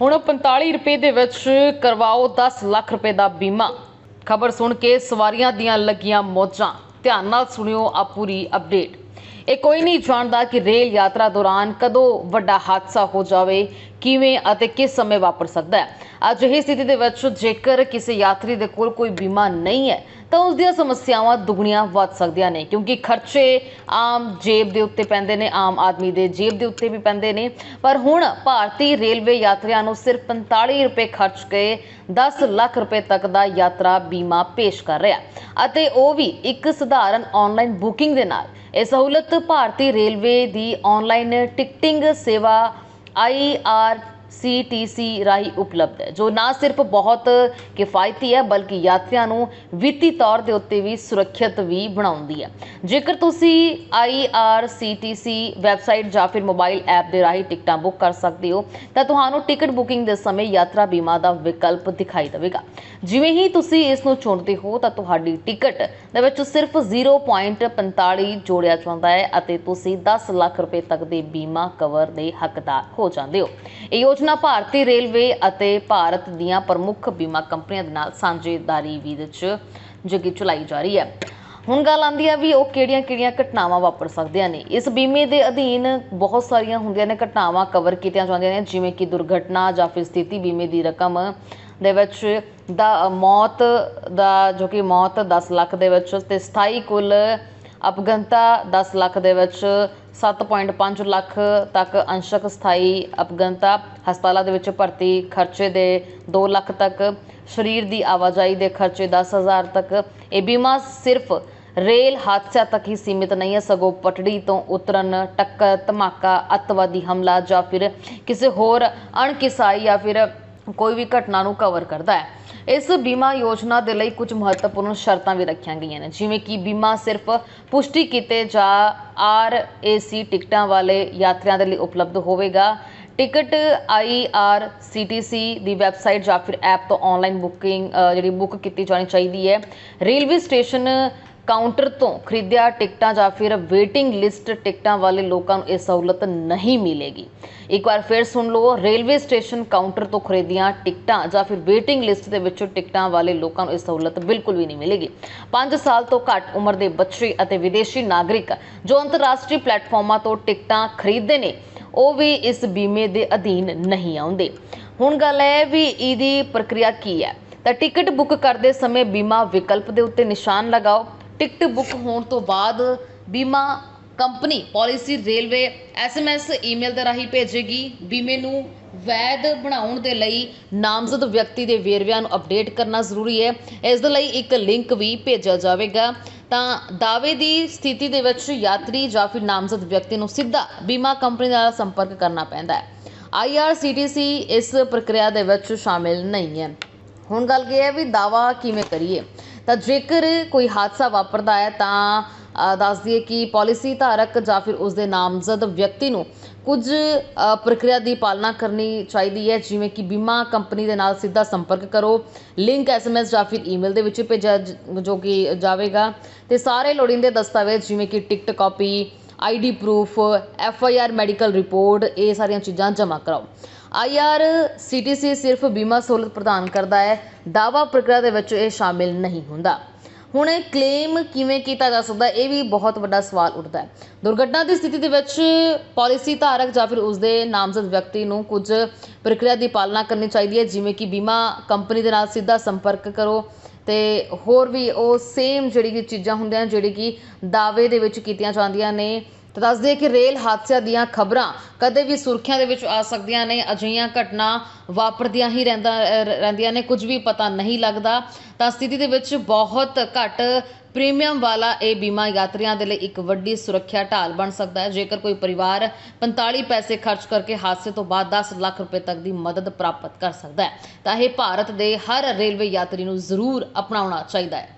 ਹੁਣ 45 ਰੁਪਏ ਦੇ ਵਿੱਚ ਕਰਵਾਓ 10 ਲੱਖ ਰੁਪਏ ਦਾ ਬੀਮਾ। ਖਬਰ ਸੁਣ ਕੇ ਸਵਾਰੀਆਂ ਦੀਆਂ ਲੱਗੀਆਂ ਮੌਜਾਂ। ਧਿਆਨ ਨਾਲ ਸੁਣਿਓ ਆ ਪੂਰੀ ਅਪਡੇਟ ਇਹ ਕੋਈ ਨਹੀਂ ਜਾਣਦਾ ਕਿ ਰੇਲ ਯਾਤਰਾ ਦੌਰਾਨ ਕਦੋਂ ਵੱਡਾ ਹਾਦਸਾ ਹੋ ਜਾਵੇ, ਕਿਵੇਂ ਅਤੇ ਕਿਸ ਸਮੇਂ ਵਾਪਰ ਸਕਦਾ ਹੈ। ਅਜਿਹੀ ਸਥਿਤੀ ਦੇ ਵਿੱਚ ਜੇਕਰ ਕਿਸੇ ਯਾਤਰੀ ਦੇ ਕੋਲ ਕੋਈ ਬੀਮਾ ਨਹੀਂ ਹੈ, ਤਾਂ ਉਸ ਦੀਆਂ ਸਮੱਸਿਆਵਾਂ ਦੁੱਗਣੀਆਂ ਵੱਧ ਸਕਦੀਆਂ ਨੇ, ਕਿਉਂਕਿ ਖਰਚੇ ਆਮ ਜੇਬ ਦੇ ਉੱਤੇ ਪੈਂਦੇ ਨੇ, ਆਮ ਆਦਮੀ ਦੇ ਜੇਬ ਦੇ ਉੱਤੇ ਵੀ ਪੈਂਦੇ ਨੇ। ਪਰ ਹੁਣ ਭਾਰਤੀ ਰੇਲਵੇ ਯਾਤਰੀਆਂ ਨੂੰ ਸਿਰਫ 45 ਰੁਪਏ ਖਰਚ ਕੇ 10 ਲੱਖ ਰੁਪਏ ਤੱਕ ਦਾ ਯਾਤਰਾ ਬੀਮਾ ਪੇਸ਼ ਕਰ ਰਿਹਾ ਅਤੇ ਉਹ ਵੀ ਇੱਕ ਸਧਾਰਨ ਆਨਲਾਈਨ ਬੁਕਿੰਗ ਦੇ ਨਾਲ। ਇਹ ਸਹੂਲਤ ਭਾਰਤੀ ਰੇਲਵੇ ਦੀ ਆਨਲਾਈਨ ਟਿਕਟਿੰਗ ਸੇਵਾ ਆਈ ਆਰ IRCTC ਰਾਹੀਂ ਉਪਲਬਧ ਹੈ, ਜੋ ਨਾ ਸਿਰਫ ਬਹੁਤ ਕਿਫਾਇਤੀ ਹੈ, ਬਲਕਿ ਯਾਤਰੀਆਂ ਨੂੰ ਵਿੱਤੀ ਤੌਰ ਦੇ ਉੱਤੇ ਵੀ ਸੁਰੱਖਿਅਤ ਵੀ ਬਣਾਉਂਦੀ ਹੈ। ਜੇਕਰ ਤੁਸੀਂ IRCTC ਵੈਬਸਾਈਟ ਜਾਂ ਫਿਰ ਮੋਬਾਈਲ ਐਪ ਦੇ ਰਾਹੀਂ ਟਿਕਟਾਂ ਬੁੱਕ ਕਰ ਸਕਦੇ ਹੋ, ਤਾਂ ਤੁਹਾਨੂੰ ਟਿਕਟ ਬੁਕਿੰਗ ਦੇ ਸਮੇਂ ਯਾਤਰਾ ਬੀਮਾ ਦਾ ਵਿਕਲਪ ਦਿਖਾਈ ਦੇਵੇਗਾ। ਜਿਵੇਂ ਹੀ ਤੁਸੀਂ ਇਸ ਨੂੰ ਚੁਣਦੇ ਹੋ, ਤਾਂ ਤੁਹਾਡੀ ਟਿਕਟ ਦੇ ਵਿੱਚ ਸਿਰਫ 0.45 ਜੋੜਿਆ ਜਾਂਦਾ ਹੈ ਅਤੇ ਤੁਸੀਂ 10 ਲੱਖ ਰੁਪਏ ਤੱਕ ਦੇ ਬੀਮਾ ਕਵਰ ਦੇ ਹੱਕਦਾਰ ਹੋ ਜਾਂਦੇ ਹੋ। ਇਹ ਯੋਜਨਾ ਭਾਰਤੀ ਰੇਲਵੇ ਅਤੇ ਭਾਰਤ ਦੀਆਂ ਪ੍ਰਮੁੱਖ ਬੀਮਾ ਕੰਪਨੀਆਂ ਦੇ ਨਾਲ ਸਾਂਝੇਦਾਰੀ ਵਿੱਚ ਜਗੀ ਚਲਾਈ ਜਾ ਰਹੀ ਹੈ। ਹੁਣ ਗੱਲ ਆਉਂਦੀ ਹੈ ਵੀ ਉਹ ਕਿਹੜੀਆਂ-ਕਿਹੜੀਆਂ ਘਟਨਾਵਾਂ ਵਾਪਰ ਸਕਦੀਆਂ ਨੇ। ਇਸ ਬੀਮੇ ਦੇ ਅਧੀਨ ਬਹੁਤ ਸਾਰੀਆਂ ਹੁੰਦੀਆਂ ਨੇ ਘਟਨਾਵਾਂ ਕਵਰ ਕੀਤੀਆਂ ਜਾਂਦੀਆਂ ਨੇ, ਜਿਵੇਂ ਕਿ ਦੁਰਘਟਨਾ ਜਾਂ ਫਿਰ ਸਥਿਤੀ ਬੀਮੇ ਦੀ ਰਕਮ ਦੇ ਵਿੱਚ ਦਾ ਮੌਤ ਦਾ ਜੋ ਕਿ ਮੌਤ 10 ਲੱਖ ਦੇ ਵਿੱਚ ਤੇ ਸਥਾਈ ਕੁੱਲ ਅਪਗਨਤਾ 10 ਲੱਖ ਦੇ ਵਿੱਚ 7.5 ਲੱਖ ਤੱਕ ਅੰਸ਼ਕ ਸਥਾਈ ਅਪਗਨਤਾ ਹਸਪਤਾਲਾਂ ਦੇ ਵਿੱਚ ਭਰਤੀ ਖਰਚੇ ਦੇ 2 ਲੱਖ ਤੱਕ, ਸਰੀਰ ਦੀ ਆਵਾਜਾਈ ਦੇ ਖਰਚੇ 10000 ਤੱਕ। ਇਹ ਬੀਮਾ ਸਿਰਫ ਰੇਲ ਹਾਦਸਿਆਂ ਤੱਕ ਹੀ ਸੀਮਿਤ ਨਹੀਂ ਹੈ। ਸਗੋਂ ਪਟੜੀ ਤੋਂ ਉਤਰਨ ਟੱਕਰ, ਧਮਾਕਾ, ਅੱਤਵਾਦੀ ਹਮਲਾ ਜਾਂ ਫਿਰ ਕਿਸੇ ਹੋਰ ਅਣਕਿਸਾਈ ਜਾਂ ਫਿਰ ਕੋਈ ਵੀ ਘਟਨਾ ਨੂੰ ਕਵਰ ਕਰਦਾ ਹੈ। ਇਸ ਬੀਮਾ ਯੋਜਨਾ ਦੇ ਲਈ ਕੁਝ ਮਹੱਤਵਪੂਰਨ ਸ਼ਰਤਾਂ ਵੀ ਰੱਖੀਆਂ ਗਈਆਂ ਨੇ, ਜਿਵੇਂ ਕਿ ਬੀਮਾ ਸਿਰਫ ਪੁਸ਼ਟੀ ਕੀਤੇ ਜਾਂ ਆਰਏਸੀ ਟਿਕਟਾਂ ਵਾਲੇ ਯਾਤਰੀਆਂ ਦੇ ਲਈ ਉਪਲਬਧ ਹੋਵੇਗਾ। ਟਿਕਟ ਆਈਆਰਸੀਟੀਸੀ ਦੀ ਵੈਬਸਾਈਟ ਜਾਂ ਫਿਰ ਐਪ ਤੋਂ ਆਨਲਾਈਨ ਬੁਕਿੰਗ ਜਿਹੜੀ ਬੁੱਕ ਕੀਤੀ ਜਾਣੀ ਚਾਹੀਦੀ ਹੈ। ਰੇਲਵੇ ਸਟੇਸ਼ਨ ਕਾਊਂਟਰ ਤੋਂ ਖਰੀਦਿਆ ਟਿਕਟਾਂ ਜਾਂ ਫਿਰ ਵੇਟਿੰਗ ਲਿਸਟ ਟਿਕਟਾਂ ਵਾਲੇ ਲੋਕਾਂ ਨੂੰ ਇਹ ਸਹੂਲਤ ਨਹੀਂ ਮਿਲੇਗੀ। ਇੱਕ ਵਾਰ ਫਿਰ ਸੁਣ ਲਓ, ਰੇਲਵੇ ਸਟੇਸ਼ਨ ਕਾਊਂਟਰ ਤੋਂ ਖਰੀਦੀਆਂ ਟਿਕਟਾਂ ਜਾਂ ਫਿਰ ਵੇਟਿੰਗ ਲਿਸਟ ਦੇ ਵਿੱਚੋਂ ਟਿਕਟਾਂ ਵਾਲੇ ਲੋਕਾਂ ਨੂੰ ਇਹ ਸਹੂਲਤ ਬਿਲਕੁਲ ਵੀ ਨਹੀਂ ਮਿਲੇਗੀ। 5 ਸਾਲ ਤੋਂ ਘੱਟ ਉਮਰ ਦੇ ਬੱਚੇ ਅਤੇ ਵਿਦੇਸ਼ੀ ਨਾਗਰਿਕ ਜੋ ਅੰਤਰਰਾਸ਼ਟਰੀ ਪਲੇਟਫਾਰਮਾਂ ਤੋਂ ਟਿਕਟਾਂ ਖਰੀਦਦੇ ਨੇ, ਉਹ ਵੀ ਇਸ ਬੀਮੇ ਦੇ ਅਧੀਨ ਨਹੀਂ ਆਉਂਦੇ। ਹੁਣ ਗੱਲ ਹੈ ਵੀ ਇਹਦੀ ਪ੍ਰਕਿਰਿਆ ਕੀ ਹੈ? ਤਾਂ ਟਿਕਟ ਬੁੱਕ ਕਰਦੇ ਸਮੇਂ ਬੀਮਾ ਵਿਕਲਪ ਦੇ ਉੱਤੇ ਨਿਸ਼ਾਨ ਲਗਾਓ। ਟਿਕਟ ਬੁੱਕ ਹੋਣ ਤੋਂ ਬਾਅਦ ਬੀਮਾ company, policy railway SMS email ਦੇ ਰਾਹੀਂ ਭੇਜੇਗੀ। ਬੀਮੇ ਨੂੰ ਵੈਧ ਬਣਾਉਣ ਦੇ ਲਈ ਨਾਮਜ਼ਦ ਵਿਅਕਤੀ ਦੇ ਵੇਰਵਿਆਂ ਨੂੰ ਅਪਡੇਟ ਕਰਨਾ ਜ਼ਰੂਰੀ ਹੈ। ਇਸ ਦੇ ਲਈ ਇੱਕ ਲਿੰਕ ਵੀ ਭੇਜਿਆ ਜਾਵੇਗਾ। ਤਾਂ ਦਾਅਵੇ ਦੀ ਸਥਿਤੀ ਦੇ ਵਿੱਚ ਯਾਤਰੀ ਜਾਂ ਫਿਰ ਨਾਮਜ਼ਦ ਵਿਅਕਤੀ ਨੂੰ ਸਿੱਧਾ ਬੀਮਾ ਕੰਪਨੀ ਨਾਲ ਸੰਪਰਕ ਕਰਨਾ ਪੈਂਦਾ ਹੈ। IRCTC ਇਸ ਪ੍ਰਕਿਰਿਆ ਦੇ ਵਿੱਚ ਸ਼ਾਮਿਲ ਨਹੀਂ ਹੈ। ਹੁਣ ਗੱਲ ਇਹ ਹੈ ਵੀ ਦਾਵਾ ਕਿਵੇਂ ਕਰੀਏ? ਤਾਂ ਜੇਕਰ ਕੋਈ ਹਾਦਸਾ ਵਾਪਰਦਾ ਹੈ ਤਾਂ ਅ, ਦੱਸ ਦਈਏ ਕਿ ਪਾਲਿਸੀ ਧਾਰਕ ਜਾਂ ਫਿਰ ਉਸ ਦੇ ਨਾਮਜ਼ਦ ਵਿਅਕਤੀ ਨੂੰ ਕੁਝ ਪ੍ਰਕਿਰਿਆ ਦੀ ਪਾਲਣਾ ਕਰਨੀ ਚਾਹੀਦੀ ਹੈ ਜਿਵੇਂ ਕਿ ਬੀਮਾ ਕੰਪਨੀ ਦੇ ਨਾਲ ਸਿੱਧਾ ਸੰਪਰਕ ਕਰੋ ਲਿੰਕ ਐਸਐਮਐਸ ਜਾਂ ਫਿਰ ਈਮੇਲ ਦੇ ਵਿੱਚ ਭੇਜਿਆ ਜੋ ਕਿ ਜਾਵੇਗਾ। ਤੇ ਸਾਰੇ ਲੋੜੀਂਦੇ ਦਸਤਾਵੇਜ਼ ਜਿਵੇਂ ਕਿ ticket copy ID proof F I R medical report ਇਹ ਸਾਰੀਆਂ ਚੀਜ਼ਾਂ ਜਮ੍ਹਾਂ ਕਰਾਓ। ਆਈਆਰ ਸੀਟੀਸੀ ਸਿਰਫ ਬੀਮਾ ਸਹੂਲਤ ਪ੍ਰਦਾਨ ਕਰਦਾ ਹੈ ਦਾਵਾ ਪ੍ਰਕਿਰਿਆ ਦੇ ਵਿੱਚ ਇਹ ਸ਼ਾਮਿਲ ਨਹੀਂ ਹੁੰਦਾ। ਹੁਣ ਇਹ ਕਲੇਮ ਕਿਵੇਂ ਕੀਤਾ ਜਾ ਸਕਦਾ ਇਹ ਵੀ ਬਹੁਤ ਵੱਡਾ ਸਵਾਲ ਉੱਠਦਾ ਹੈ। ਦੁਰਘਟਨਾ ਦੀ ਸਥਿਤੀ ਦੇ ਵਿੱਚ ਪਾਲਿਸੀ ਧਾਰਕ ਜਾਂ ਫਿਰ ਉਸਦੇ ਨਾਮਜ਼ਦ ਵਿਅਕਤੀ ਨੂੰ ਕੁਝ ਪ੍ਰਕਿਰਿਆ ਦੀ ਪਾਲਣਾ ਕਰਨੀ ਚਾਹੀਦੀ ਹੈ, ਜਿਵੇਂ ਕਿ ਬੀਮਾ ਕੰਪਨੀ ਦੇ ਨਾਲ ਸਿੱਧਾ ਸੰਪਰਕ ਕਰੋ ਤੇ ਹੋਰ ਵੀ ਉਹ ਸੇਮ ਜਿਹੜੀ ਕਿ ਚੀਜ਼ਾਂ ਹੁੰਦੀਆਂ ਜਿਹੜੀ ਕਿ ਦਾਅਵੇ ਦੇ ਵਿੱਚ ਕੀਤੀਆਂ ਜਾਂਦੀਆਂ ਨੇ। ਤਾਂ ਦੱਸ ਦਈਏ ਕਿ ਰੇਲ ਹਾਦਸਿਆਂ ਦੀਆਂ ਖਬਰਾਂ ਕਦੇ ਵੀ ਸੁਰਖੀਆਂ ਦੇ ਵਿੱਚ ਆ ਸਕਦੀਆਂ ਨੇ, ਅਜਿਹੀਆਂ ਘਟਨਾ ਵਾਪਰਦੀਆਂ ਹੀ ਰਹਿੰਦਾ ਰਹਿੰਦੀਆਂ ਨੇ, ਕੁਝ ਵੀ ਪਤਾ ਨਹੀਂ ਲੱਗਦਾ। ਤਾਂ ਸਥਿਤੀ ਦੇ ਵਿੱਚ ਬਹੁਤ ਘੱਟ ਪ੍ਰੀਮੀਅਮ ਵਾਲਾ ਇਹ ਬੀਮਾ ਯਾਤਰੀਆਂ ਦੇ ਲਈ ਇੱਕ ਵੱਡੀ ਸੁਰੱਖਿਆ ਢਾਲ ਬਣ ਸਕਦਾ ਹੈ। ਜੇਕਰ ਕੋਈ ਪਰਿਵਾਰ 45 ਪੈਸੇ ਖਰਚ ਕਰਕੇ ਹਾਦਸੇ ਤੋਂ ਬਾਅਦ 10 ਲੱਖ ਰੁਪਏ ਤੱਕ ਦੀ ਮਦਦ ਪ੍ਰਾਪਤ ਕਰ ਸਕਦਾ ਹੈ, ਤਾਂ ਇਹ ਭਾਰਤ ਦੇ ਹਰ ਰੇਲਵੇ ਯਾਤਰੀ ਨੂੰ ਜ਼ਰੂਰ ਅਪਣਾਉਣਾ ਚਾਹੀਦਾ ਹੈ।